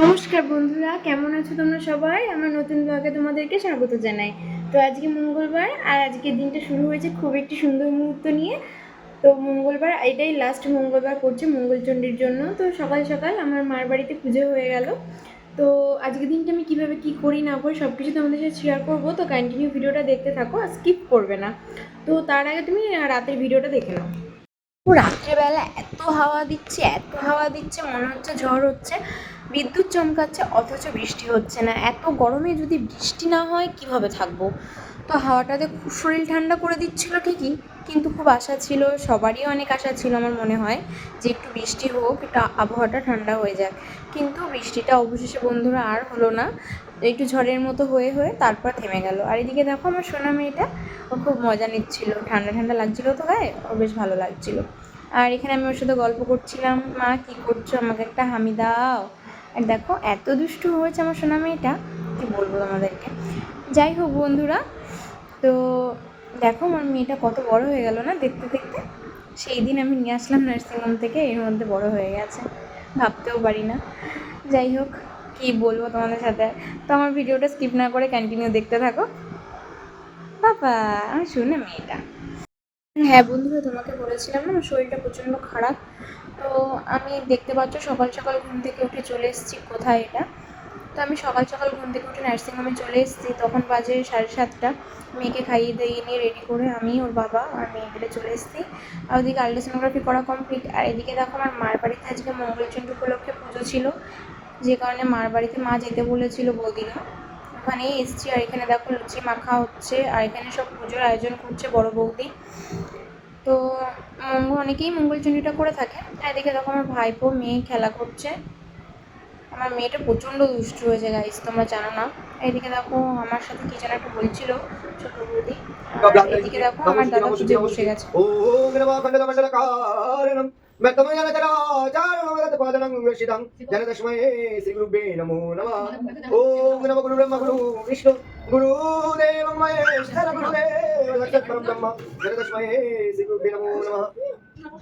নমস্কার বন্ধুরা, কেমন আছো তোমরা সবাই? আমার নতুন ব্লগে তোমাদেরকে স্বাগত জানাই। তো আজকে মঙ্গলবার, আর আজকের দিনটা শুরু হয়েছে খুব একটি সুন্দর মুহূর্ত নিয়ে। তো মঙ্গলবার, এটাই লাস্ট মঙ্গলবার পড়ছে মঙ্গলচণ্ডীর জন্য। তো সকাল সকাল আমার মার বাড়িতে পুজো হয়ে গেল। তো আজকের দিনটা আমি কীভাবে কী করি, না করি সব কিছু তোমাদের সাথে শেয়ার করব। তো কন্টিনিউ ভিডিওটা দেখতে থাকো আর স্কিপ করবে না। তো তার আগে তুমি রাতের ভিডিওটা দেখে নাও। রাত্রেবেলা এত হাওয়া দিচ্ছে, এত হাওয়া দিচ্ছে, মনে হচ্ছে ঝড় হচ্ছে, বিদ্যুৎ চমকাচ্ছে, অথচ বৃষ্টি হচ্ছে না। এত গরমে যদি বৃষ্টি না হয়, কীভাবে থাকব? তো হাওয়াটাতে খুব শরীর ঠান্ডা করে দিচ্ছিল ঠিকই, কিন্তু খুব আশা ছিল, সবারই অনেক আশা ছিল আমার মনে হয়, যে একটু বৃষ্টি হোক, একটু আবহাওয়াটা ঠান্ডা হয়ে যাক। কিন্তু বৃষ্টিটা অবশেষে বন্ধুরা আর হলো না, একটু ঝড়ের মতো হয়ে হয়ে তারপর থেমে গেল। আর এদিকে দেখো আমার সোনা মেয়েটা, ও খুব মজা নিচ্ছিল, ঠান্ডা ঠান্ডা লাগছিল তো গায়ে ও বেশ ভালো লাগছিল। আর এখানে আমি ওর সাথে গল্প করছিলাম, মা, কী করছ? আমাকে একটা হামি দাও। আর দেখো, এত দুষ্টু হয়েছে আমার সোনা মেয়েটা, কী বলব তোমাদেরকে? যাই হোক বন্ধুরা তো দেখো আমার মেয়েটা কত বড় হয়ে গেল না দেখতে দেখতে? সেই দিন আমি নিয়ে আসলাম নার্সিংহোম থেকে, এর মধ্যে বড় হয়ে গেছে। ভাবতেও পারি না। যাই হোক, কী বলব তোমাদের সাথে? তো আমার ভিডিওটা স্কিপ না করে কন্টিনিউ দেখতে থাকো। বাবা, আমার শুনে মেয়েটা। হ্যাঁ বন্ধুরা, তোমাকে বলেছিলাম না শরীরটা প্রচণ্ড খারাপ। তো আমি দেখতে পাচ্ছ সকাল সকাল ঘুম থেকে উঠে চলে এসেছি। কোথায় এটা? তো আমি সকাল সকাল ঘুম থেকে উঠে নার্সিংহোমে চলে এসেছি। তখন বাজে সাড়ে সাতটা। মেয়েকে খাইয়ে দিয়ে নিয়ে রেডি করে আমি, ওর বাবা আর মেয়ে মিলে চলে এসেছি। আর ওদিকে আলট্রাসোনোগ্রাফি করা কমপ্লিট আর এদিকে দেখো আমার মার বাড়িতে আজকে মঙ্গলচন্দ্র উপলক্ষে পুজো ছিল। যে কারণে মার বাড়িতে মা যেতে বলেছিল বৌদিরা। ওখানেই এসছি। আর এখানে দেখো লুচি মাখা হচ্ছে। আর এখানে সব পুজোর আয়োজন করছে বড় বৌদি। তো অনেকেই মঙ্গলচণ্ডীটা করে থাকে। আর এদিকে দেখো আমার ভাইপো, মেয়ে খেলা করছে। আমার মেয়েটা প্রচণ্ড দুষ্ট হয়েছে গাইস তোমরা জানো না। এদিকে দেখো আমার সাথে কি যেন একটা বলছিল ছোট বৌদি। এদিকে দেখো আমার দাদা খুঁজে বসে গেছে। ও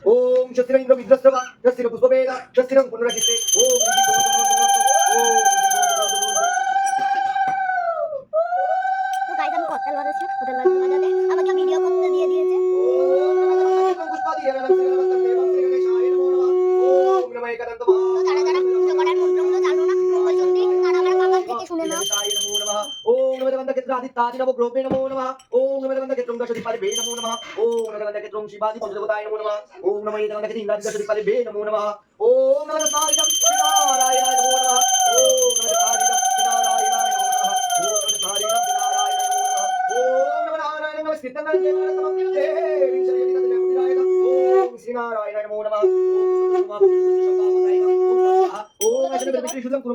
ওম স্বস্তির ইন্দ্র বিদ্রস্তমা স্বস্তির পুষ্পবেদা স্বস্তির পুনরাক্ষিত্রে ওম ওম ఓం నమో గ్రోపే నమో నమః ఓం నమ దేవంత క్షేత్రం నమో నమః ఓం నమ శివాది పంచదేవతాయ నమో నమః ఓం నమ దేవంత క్షేత్రం ఇంద్రాది దశదిపాదిభే నమో ఓం నమ సారిదం నమో ఓం నమ సారిదం నమో ఓం నమ సారిదం నమో ఓం నమ నారాయణ শুধু কোনো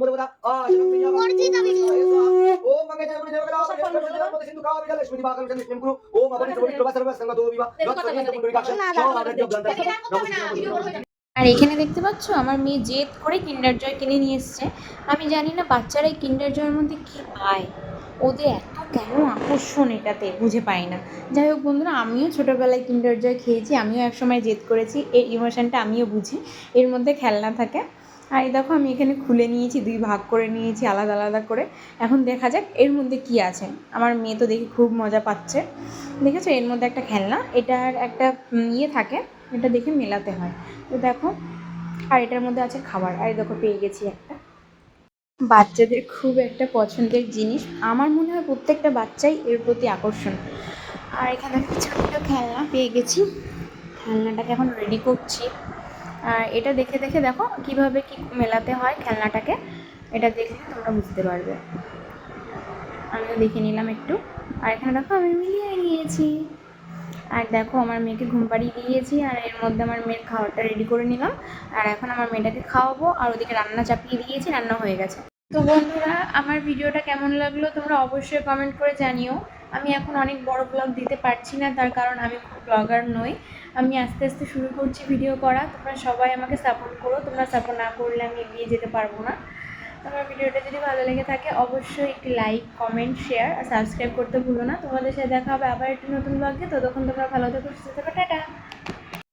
আর এখানে দেখতে পাচ্ছ আমার মেয়ে জেদ করে কিন্ডার জয় কিনে নিয়ে এসছে আমি জানি না বাচ্চারা এই কিন্ডার জয়ের মধ্যে কী পায় ওদের এত কেন আকর্ষণ এটাতে বুঝে পাই না যাই হোক বন্ধুরা আমিও ছোটোবেলায় কিন্ডার জয় খেয়েছি আমিও একসময় জেদ করেছি এই ইমোশনটা আমিও বুঝি এর মধ্যে খেলনা থাকে আর এই দেখো আমি এখানে খুলে নিয়েছি, দুই ভাগ করে নিয়েছি, আলাদা আলাদা করে। এখন দেখা যাক এর মধ্যে কি আছে। আমার মেয়ে তো দেখি খুব মজা পাচ্ছে। দেখেছ? এর মধ্যে একটা খেলনা, এটার একটা ইয়ে থাকে, এটা দেখে মেলাতে হয়। তো দেখো, আর এটার মধ্যে আছে খাবার। আর দেখো, পেয়ে গেছি একটা। বাচ্চাদের খুব একটা পছন্দের জিনিস। আমার মনে হয় প্রত্যেকটা বাচ্চাই এর প্রতি আকর্ষণ। আর এখানে একটা ছোট্ট খেলনা পেয়ে গেছি। খেলনাটাকে এখন রেডি করছি। এটা দেখে দেখে দেখো কীভাবে কি মেলাতে হয় খেলনাটাকে। এটা দেখলে তোমরা বুঝতে পারবে। আমিও দেখে নিলাম একটু। আর এখানে দেখো আমি মিলিয়ে নিয়েছি। আর দেখো আমার মেয়েকে ঘুম পাড়িয়ে দিয়েছি আর এর মধ্যে আমার মেয়ের খাবারটা রেডি করে নিলাম। আর এখন আমার মেয়েটাকে খাওয়াবো আর ওদিকে রান্না চাপিয়ে দিয়েছি, রান্না হয়ে গেছে। তো বন্ধুরা, আমার ভিডিওটা কেমন লাগল তোমরা অবশ্যই কমেন্ট করে জানিও। আমি এখন অনেক বড় ব্লগ দিতে পারছি না, তার কারণ আমি ব্লগার নই। আমি আস্তে আস্তে শুরু করছি ভিডিও করা। তোমরা সবাই আমাকে সাপোর্ট করো, তোমরা সাপোর্ট না করলে আমি এগিয়ে যেতে পারব না। তোমার ভিডিওটা যদি ভালো লেগে থাকে, অবশ্যই একটি লাইক কমেন্ট শেয়ার আর সাবস্ক্রাইব করতে ভুলো না। তোমাদের সাথে দেখা হবে আবার একটি নতুন ব্লগে ততক্ষণ তোমরা ভালো থেকো, সুস্থ থাকো, টাটা।